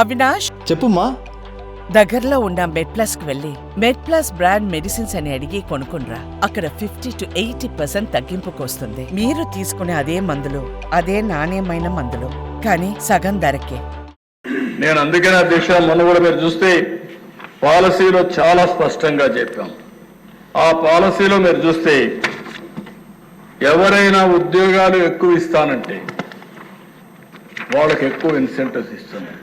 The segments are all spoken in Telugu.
అవినాష్? చెప్పుమా దగ్గరలో ఉన్న మెడ్ ప్లస్కు వెళ్ళి మెడ్ ప్లస్ బ్రాండ్ మెడిసిన్స్ అని అడిగి కొనుక్కునరా అక్కడ ఫిఫ్టీ టు ఎయిటీ పర్సెంట్ తగ్గింపుకు వస్తుంది మీరు తీసుకునే అదే మందులు అదే నాణ్యమైన మందులు. కానీ సగం ధరకే. నేను అందుకనే అధ్యక్ష మొన్న కూడా మీరు చూస్తే పాలసీలో చాలా స్పష్టంగా చెప్పాం. ఆ పాలసీలో మీరు చూస్తే ఎవరైనా ఉద్యోగాలు ఎక్కువ ఇస్తానంటే వాళ్ళకి ఎక్కువ ఇన్సెంటివ్స్ ఇస్తున్నాయి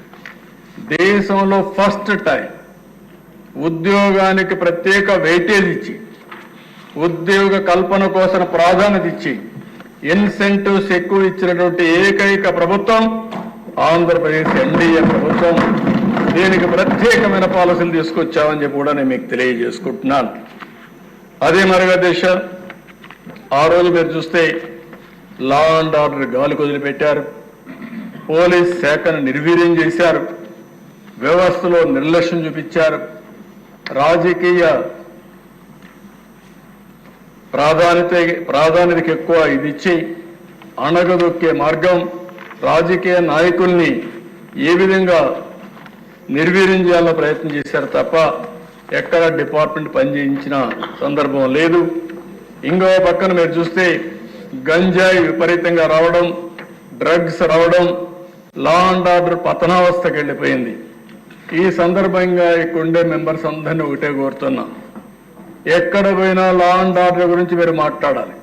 దేశంలో ఫస్ట్ టైం ఉద్యోగానికి ప్రత్యేక వెయిటేజ్ ఇచ్చి ఉద్యోగ కల్పన కోసం ప్రాధాన్యత ఇచ్చి ఇన్సెంటివ్స్ ఎక్కువ ఇచ్చినటువంటి ఏకైక ప్రభుత్వం ఆంధ్రప్రదేశ్ ఎన్డీఏ ప్రభుత్వం. దీనికి ప్రత్యేకమైన పాలసీలు తీసుకొచ్చామని చెప్పి కూడా నేను మీకు తెలియజేసుకుంటున్నాను. అదే మరుగా దేశ. ఆ రోజు మీరు చూస్తే లా అండ్ ఆర్డర్ గాలి వదిలిపెట్టారు. పోలీస్ శాఖను నిర్వీర్యం చేశారు. వ్యవస్థలో నిర్లక్ష్యం చూపించారు. రాజకీయ ప్రాధాన్యత ప్రాధాన్యతకి ఎక్కువ ఇది ఇచ్చి అణగదొక్కే మార్గం రాజకీయ నాయకుల్ని ఏ విధంగా నిర్వీర్యం ప్రయత్నం చేశారు తప్ప ఎక్కడ డిపార్ట్మెంట్ పనిచేయించిన సందర్భం లేదు. ఇంకో పక్కన మీరు చూస్తే గంజాయి విపరీతంగా రావడం డ్రగ్స్ రావడం లా అండ్ ఆర్డర్ పతనావస్థకి వెళ్ళిపోయింది. ఈ సందర్భంగా ఇక్కడ ఉండే మెంబర్స్ అందరినీ ఒకటే కోరుతున్నా. ఎక్కడ పోయినా లా అండ్ ఆర్డర్ గురించి మీరు మాట్లాడాలి.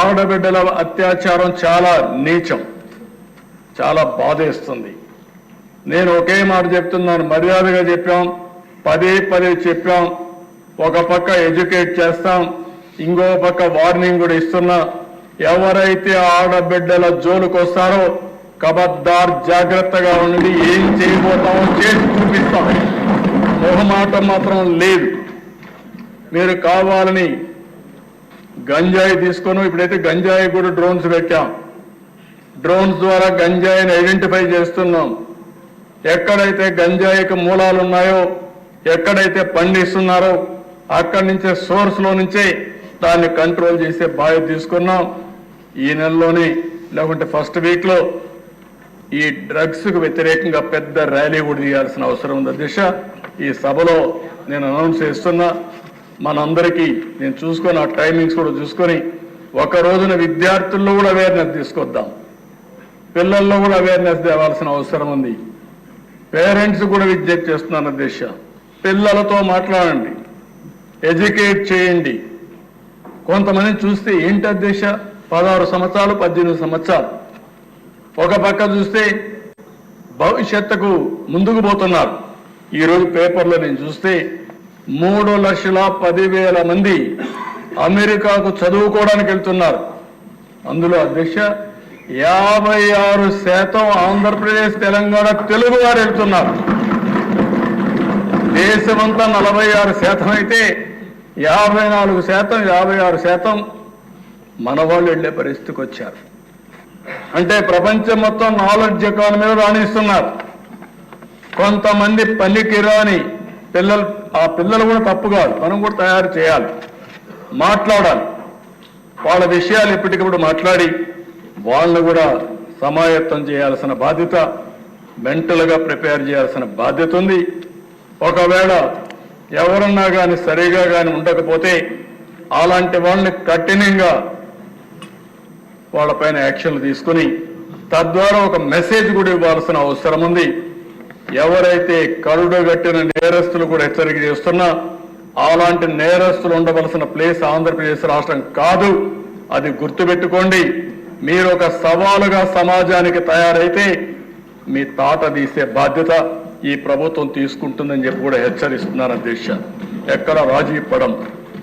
ఆడబిడ్డల అత్యాచారం చాలా నీచం చాలా బాధేస్తుంది. నేను ఒకే మాట చెప్తున్నాను మర్యాదగా చెప్పాం పదే పదే చెప్పాం ఒక పక్క ఎడ్యుకేట్ చేస్తాం ఇంకో పక్క వార్నింగ్ కూడా ఇస్తున్నా. ఎవరైతే ఆడబిడ్డల జోలుకొస్తారో కబద్దార్ జాగ్రత్తగా ఉండి ఏం చేయబోతామో చేసి చూపిస్తాం. మొహమాట మాత్రం లేదు. మీరు కావాలని గంజాయి తీసుకొని ఇప్పుడైతే గంజాయి కూడా డ్రోన్స్ పెట్టాం డ్రోన్స్ ద్వారా గంజాయిని ఐడెంటిఫై చేస్తున్నాం. ఎక్కడైతే గంజాయికి మూలాలు ఉన్నాయో ఎక్కడైతే పండిస్తున్నారో అక్కడి నుంచే సోర్స్లో నుంచే దాన్ని కంట్రోల్ చేసే బాధ్యత తీసుకున్నాం. ఈ నెలలోనే లేకుంటే ఫస్ట్ వీక్లో ఈ డ్రగ్స్కు వ్యతిరేకంగా పెద్ద ర్యాలీ కూడా తీయాల్సిన అవసరం ఉంది. దిశ ఈ సభలో నేను అనౌన్స్ చేస్తున్నా మనందరికీ నేను చూసుకొని ఆ టైమింగ్స్ కూడా చూసుకొని ఒక రోజున విద్యార్థుల్లో కూడా అవేర్నెస్ తీసుకొద్దాం. పిల్లల్లో కూడా అవేర్నెస్ తేవాల్సిన అవసరం ఉంది. పేరెంట్స్ కూడా విజ్ఞప్తి చేస్తున్నాను దిశ. పిల్లలతో మాట్లాడండి. ఎడ్యుకేట్ చేయండి. కొంతమంది చూస్తే ఏంటి దిశ? పదహారు సంవత్సరాలు పద్దెనిమిది సంవత్సరాలు. ఒక పక్క చూస్తే భవిష్యత్తుకు ముందుకు పోతున్నారు. ఈరోజు పేపర్లో నేను చూస్తే మూడు లక్షల పదివేల మంది అమెరికాకు చదువుకోవడానికి వెళ్తున్నారు. అందులో అధ్యక్ష యాభై ఆరు శాతం ఆంధ్రప్రదేశ్ తెలంగాణ తెలుగు వారు వెళ్తున్నారు. దేశమంతా నలభై ఆరు శాతం అయితే యాభై నాలుగు శాతం యాభై ఆరు శాతం మన వాళ్ళు వెళ్ళే పరిస్థితికి వచ్చారు. అంటే ప్రపంచం మొత్తం నాలెడ్జ్ ఎకానమీలో రాణిస్తున్నారు. కొంతమంది పనికిరాని పిల్లలు ఆ పిల్లలు కూడా తప్పు కాదు. మనం కూడా తయారు చేయాలి. మాట్లాడాలి. వాళ్ళ విషయాలు ఎప్పటికప్పుడు మాట్లాడి వాళ్ళని కూడా సమాయత్తం చేయాల్సిన బాధ్యత మెంటల్గా ప్రిపేర్ చేయాల్సిన బాధ్యత ఉంది. ఒకవేళ ఎవరన్నా కానీ సరిగా కానీ ఉండకపోతే అలాంటి వాళ్ళని కఠినంగా వాళ్ళపైన యాక్షన్లు తీసుకుని తద్వారా ఒక మెసేజ్ కూడా ఇవ్వాల్సిన అవసరం ఉంది. ఎవరైతే కరుడుగట్టిన నేరస్తులు కూడా హెచ్చరిక చేస్తున్నా అలాంటి నేరస్తులు ఉండవలసిన ప్లేస్ ఆంధ్రప్రదేశ్ రాష్ట్రం కాదు. అది గుర్తుపెట్టుకోండి. మీరు ఒక సవాలుగా సమాజానికి తయారైతే మీ తాట తీసే బాధ్యత ఈ ప్రభుత్వం తీసుకుంటుందని చెప్పి కూడా హెచ్చరిస్తున్నారు అధ్యక్ష ఎక్కడ రాజీ పడం